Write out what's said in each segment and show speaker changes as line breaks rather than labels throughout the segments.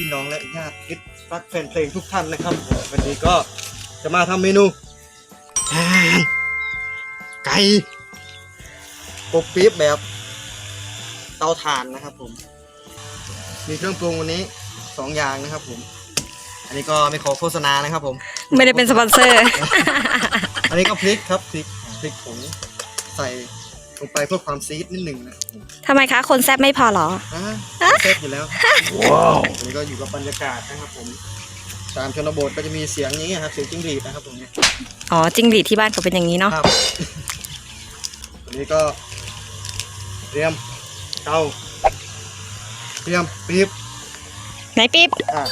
พ่อแม่พี่น้องและญาติคิดรักแฟนเพลงทุกท่านนะครับ วันนี้ก็จะมาทำเมนูแทนไก่อบปี๊บแบบเตาถ่านนะครับผม มีเครื่องปรุงวันนี้สองอย่างนะครับผม อันนี้ก็ไม่ขอโฆษณานะครับผม
ไม่ได้เป็นสปอนเซอร์
อันนี้ก็พริกครับพริกพริกผงใส่ ลงไปเพื่อความซีดนิดหนึ่งนะครับผม
ทำไมคะ คนแซบไม่พอเหรอ
อ่าเซฟอยู่แล้วว้าวอันนี้ก็อยู่กับบรรยากาศนะครับผมตามชนบทก็จะมีเสียงนี้ครับเสียงจิ้งหรีดนะครับผมเนี่ย
อ๋อจิ้งหรีดที่บ้านเขาเป็นอย่างนี้เนาะ
ครับอันนี้ก็เตรียมเตาเตรียมปี๊บ
ไหนปิ๊บ
อะ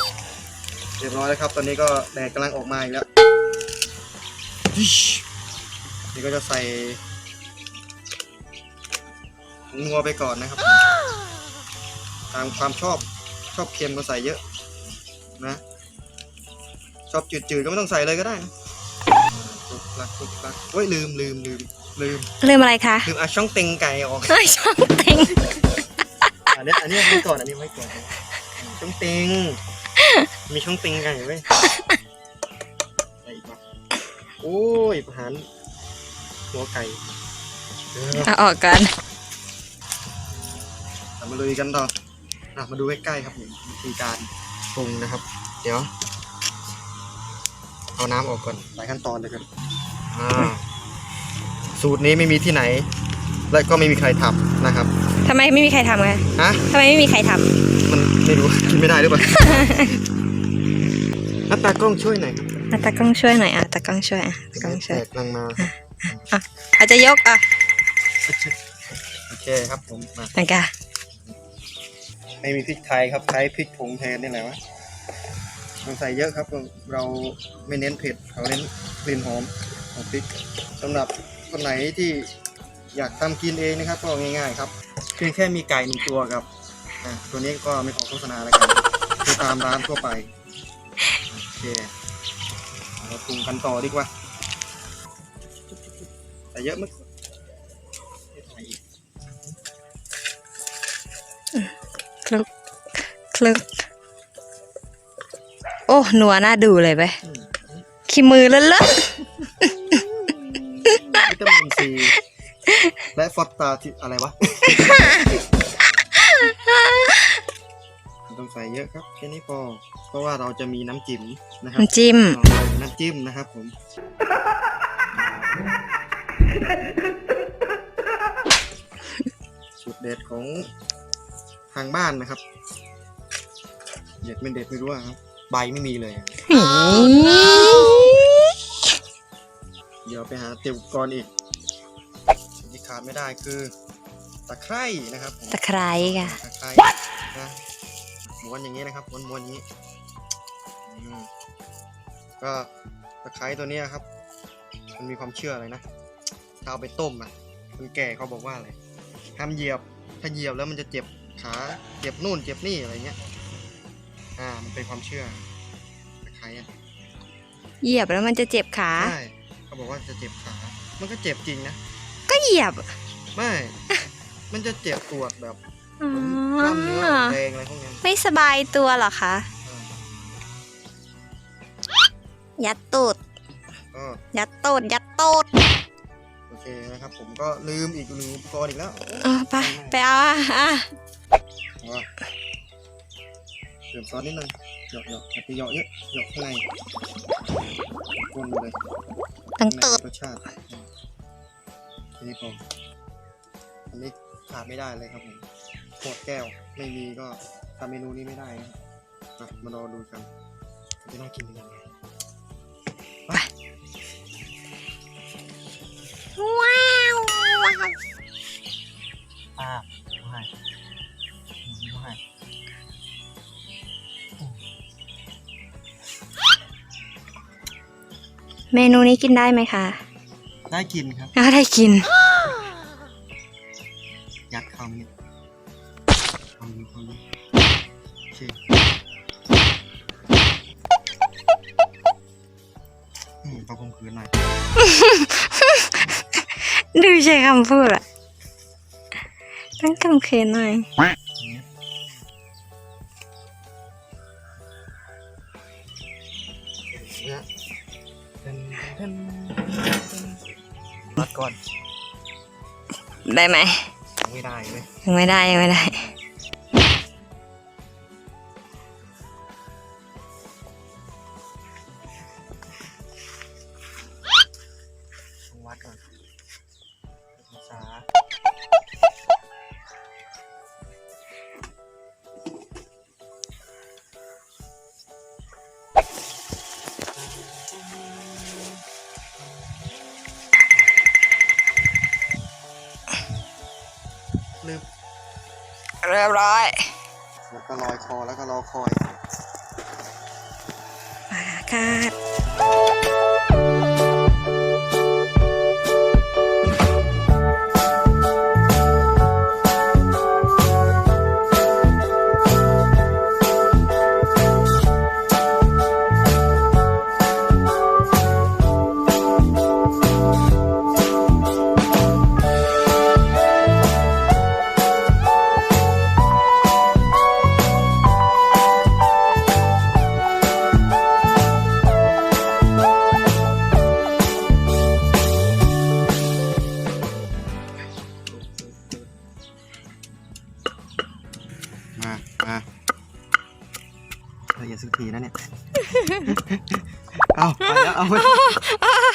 เรียบร้อยแล้วครับ ตอนนี้ก็แดดกำลังออกมาอีกแล้วอิ๊ชนี่ก็จะใส่ผง นัวไปก่อนนะครับผมตามความชอบชอบเค็มก็ใส่เยอะนะ ชอบจืดๆก็ไม่ต้องใส่เลยก็ได้นะตุกลักตุกลักเฮ้ยลืมลืมลืมลืม
ลืมอะไรคะ
ลืมเอาช่องเต็งไก่ออก
เอ้ยช่องเต็ง
อันนี้อันนี้ไว้ก่อนอันนี้ไว้ก่อนช่องเต็งมีช่องเต็งไก่ไว้ยอะไรอีกวะโอ้ยประหารหัวไก่ เออ
เอาออกกัน
เรามาลุยกันต่ออะมาดูใกล้ๆครับผมวิธีการปรุงนะครับ เดี๋ยว เอาน้ำออกก่อนหลายขั้นตอนเลยกันอ่าสูตรนี้ไม่มีที่ไหน และก็ไม่มีใครทำนะครับ
ทำไมไม่มีใครทำไง
ฮะ
ทำไมไม่มีใครท
มันไม่รู้ กินไม่ได้หรือเปล่านัตตากล้องช่วยหน่อยครับำ
อะตากล้องช่วยหน่อยอะตากล้องช่วยอะตากล้องช่วย
แตกลังมา
อาจจะยกอะ
โอเคครับผมมา
นังกะ
ไม่มีพริกไทยครับใช้พริกผงแทนนี่แหละวะต้องใส่เยอะครับเราไม่เน้นเผ็ดเราเน้นกลิ่นหอมของพริกสำหรับคนไหนที่อยากทำกินเองนะครับ ก็ง่ายๆครับเพียงแค่มีไก่หนึ่งตัวกับตัวนี้ก็ไม่ขอโฆษณาแล้วกันคือตามร้านทั่วไปโอเคเราปรุงกันต่อดีกว่าใส่เยอะมั้ย
คลุกโอ้หนัวน่าดูเลยไป
อืม
ขี้มือเลอะเลอะ
วิตามินซีและฟอสฟาที่อะไรวะ ต้องใส่เยอะครับแค่นี้พอ เพราะว่าเราจะมีน้ำจิ้มนะครับ
น้ำจิ้ม
เอาน้ำจิ้มนะครับผม สูตรเด็ดของทางบ้านนะครับ เด็ดไม่เด็ดไม่รู้อะครับใบไม่มีเลยอะเดี๋ยวไปหาเตรียมอุปกรณ์อีกสิ่งที่ขาดไม่ได้คือตะไคร่นะครับผม
ตะไคร้ค่ะ
ตะไคร้นะม้วนอย่างนี้นะครับม้วนม้วนอย่างนี้อืมก็ตะไคร้ตัวเนี้ยครับ มันมีความเชื่ออะไรนะถ้าเอาไปต้มอะคนแก่เขาบอกว่าอะไรห้ามเหยียบถ้าเหยียบแล้วมันจะเจ็บขาเจ็บนู่นเจ็บนี่อะไรเงี้ย อ่า มันเป็นความเชื่อตะไคร้อะ
เหยียบแล้วมันจะเจ็บขา
ใช่เขาบอกว่าจะเจ็บขา มันก็เจ็บจริงนะ
ก็เหยียบ
ไม่ มันจะเจ็บปวดแบบ
อ๋อก
ล้ามเนื้ออ่อนแรงอะไรพวกเนี้ย
ไม่สบายตัวเหรอคะ
อ่า
ยัดตูด
ก็
ยัดตูด ยัดตูด
โอเคนะครับ ผมก็ลืมอีกลืมอุปกรณ์อีกแล้ว
เออไป ไปเอาอะอะ
ว่า เติมซอสนิดนึงหยอกหยอกอย่าไปเหยาะเยอะเหยาะข้างในก้นไปเลย
ตั้งตูด
รสชาติทีนี้พออันนี้ขาดไม่ได้เลยครับผมขวดแก้วไม่มีก็ทำเมนูนี้ไม่ได้นะครับอะมารอดูกันจะน่ากินยังไง
ว้าว
อ่า
เมนูนี้กินได้ไหมคะ
ได้กินครับ
อ่าได้กิน
ยัดคำเนี่ยคำนี้โอเคอืมต้องคมคืนหน่อย
ดูใช้คำพูดอะต้องคำเคนหน่อย
เนี่ย รัดก่อน
ได้ไหม
ยังไม่ได้เลย
ยังไม่ได้ยังไม่ได้ รียบร้อย
แล้วก็ลอยคอแล้วก็รอคอย
มาค่ะ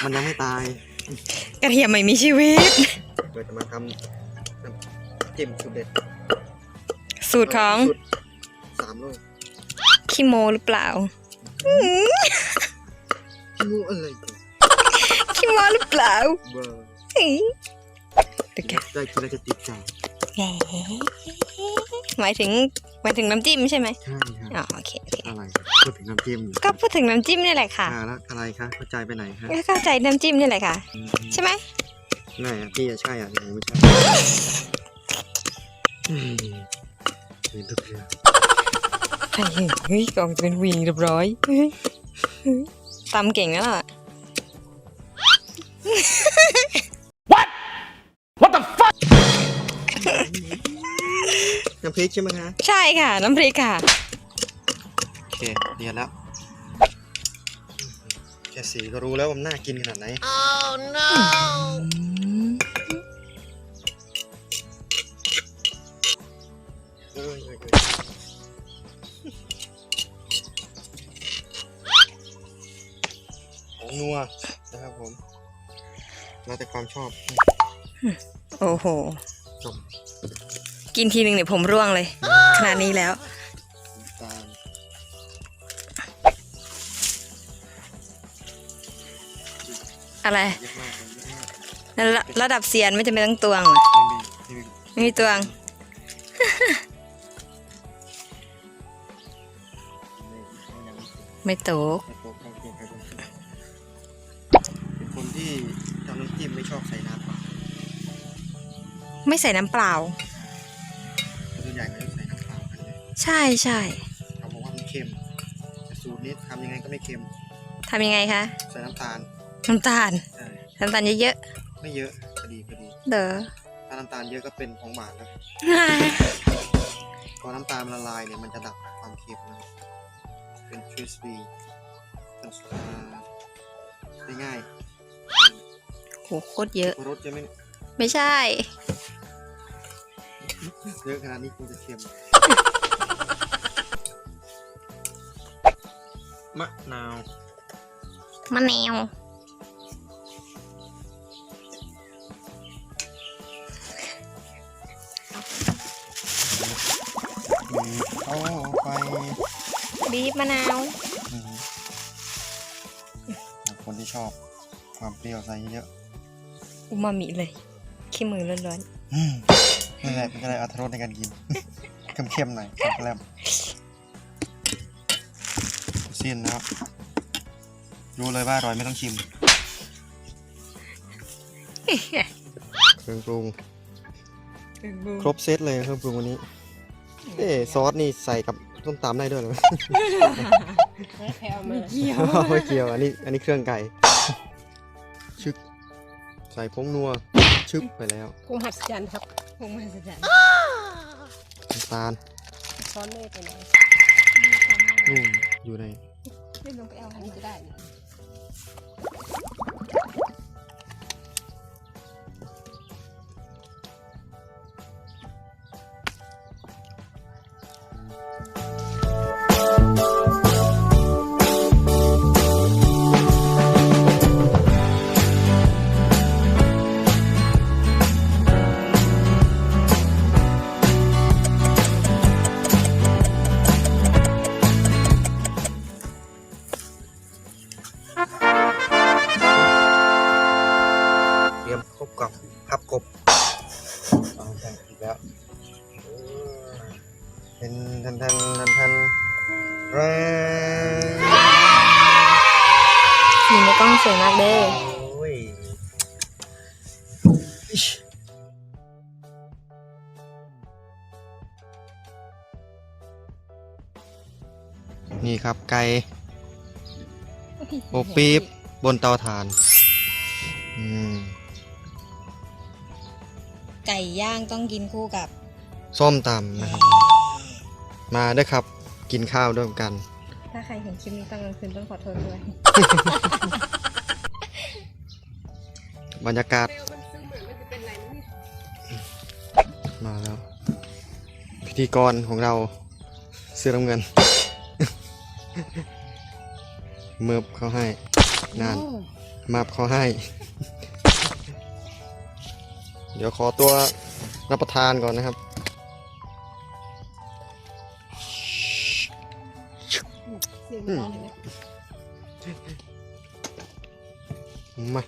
มันยังไม่ตาย
กระเทียมไม่มีชีวิต
เราจะมาทำน้ำจิ้มสูตรเด็ด
สูตรของ
สูตรสามโลก
ขี้โมหรือเปล่า
มูอะไรกัน
ขี้โมหรือเปล่า
เบอร์
เฮ้ยเดี๋ยวแก
ได้กินแล้วจะติดใจ
แหมหมายถึง หมายถึงน้ำจิ้มใช่ไหม
ใช่ครับ
อ๋อโอเคโอเค
อะไรพูดถึงน้ำจิ้มอยู่
ก็พูดถึงน้ำจิ้มนี่แหละค่ะ
อ่าแล้วอะไรคะเข้าใจไปไหนฮะ
ก็เข้าใจน้ำจิ้มนี่แหละค่ะ
อืม
ใช่ไหม
ไหนอะพี่อะใช่อะไหนไม่ใช่อืมเห็นทุกเรื่อง
ใช่เฮ้ยกล่องจะเป็นวีเรียบร้อยเฮ้ยเฮ้ยตำเก่งแล้วล่ะ
น้ำพริกใช่ไหมคะ
ใช่ค่ะ น้ำพริกค่ะ
โอเคเรียนแล้วแค่สีก็รู้แล้วว่ามันน่ากินขนาดไหนเอ้ยเอ้ยเอ้ยของนัวนะครับผมแล้วแต่ความชอบ
โอ้โห
จม
กินทีหนึ่งเนี่ยผมร่วงเลย ขนาดนี้แล้ว
น้ำตาล
อะไร
เยอะมากเลยเยอะมาก
ระระดับเซียนไม่จำเป็นต้องตวงเหรอ
ไม่มีไม่มี
ไม่มีตวง
ไม่ยังไม่
ไม่โตก
ไม่โตเข้าตัวใครตัวมันเป็นคนที่ทำน้ำจิ้มไม่ชอบใส่น้ำเปล่า
ไม่ใส่น้ำเปล่า
ใช่
ใช่
เขาบอกว่ามันเค็มแต่สูตรนี้ทำยังไงก็ไม่เค็ม
ทำยังไงคะ
ใส่น้ำตาล
น้ำตาล
ใช่
น้ำตาลเยอะ
ไม่เยอะพอดีพอดี
ๆเด้อ
ถ้าน้ำตาลเยอะก็เป็นของหวานแล้วพอน้ำตาลมันละลายเนี่ยมันจะดับความเค็มนะเป็นคริสปี้ได้ง่าย
โหโคตรเยอะ
รสจะไม่
ไม่ใช่
เยอะขนาดนี้คงจะเค็ม มะนาว
มะนาว
บีบเข้าไป
บีบมะนาว
อืมคนที่ชอบความเปรี้ยวใส่เยอะ
อูมามิเลยขี้มือล้วน
อืมนี่แหละมันจะได้อัตรสในการกินเข้มๆหน่อยแกลมเส้นนะครับ รู้เลยว่าอร่อยไม่ต้องชิม
ๆ
เครื่องปรุง ครบเซตเลยเครื่องปรุงวันนี้ เอ๊ะซอสนี่ใส่กับส้มตำได้ด้วยเหรอ
ไม่เกี่ยว
ไม่เกี่ยว อันนี้ อันนี้เครื่องไก่ ชึกใส่ผงนัว ชึกไปแล้ว
กุ้งหัดจันทร์ครับ
คงมาสัจจ
น้ำตาล
ซ้อนเนยไปไหน
นู่นอยู่ใน
เล่นลงไปเอา
อันนี้ก็ได้นะ
กล่องพับกบเอาใช่อีกแล้วเป็นทันทันทันทันแรง
สีในกล้องสวยมากเด้
ยนี่ครับไก่โอปีบบนเตาถ่าน อืม
ไก่ย่างต้องกินคู่กับ
ส้มตำนะครับ มาเด้วยครับ กินข้าวด้วยกัน
ถ้าใครเห็นคลิปนี้ตอนกลางคืนต้องขอโทษด้วย
บรรยากาศ
เปลวมันซึมเหมือนมันจะเป็นอะไรนี่
มาแล้ว พิธีกรของเราเสื้อน้ำเงิน เมิบเขาให้นานมาบเขาให้ เดี๋ยวขอตัวรับประทานก่อนนะครับ
เสียงมันร้องเลยนะ
มา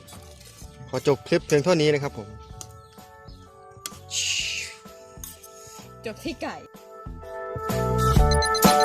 ขอจบคลิปเพียงเท่านี้นะครับผม
จบที่ไก่
เ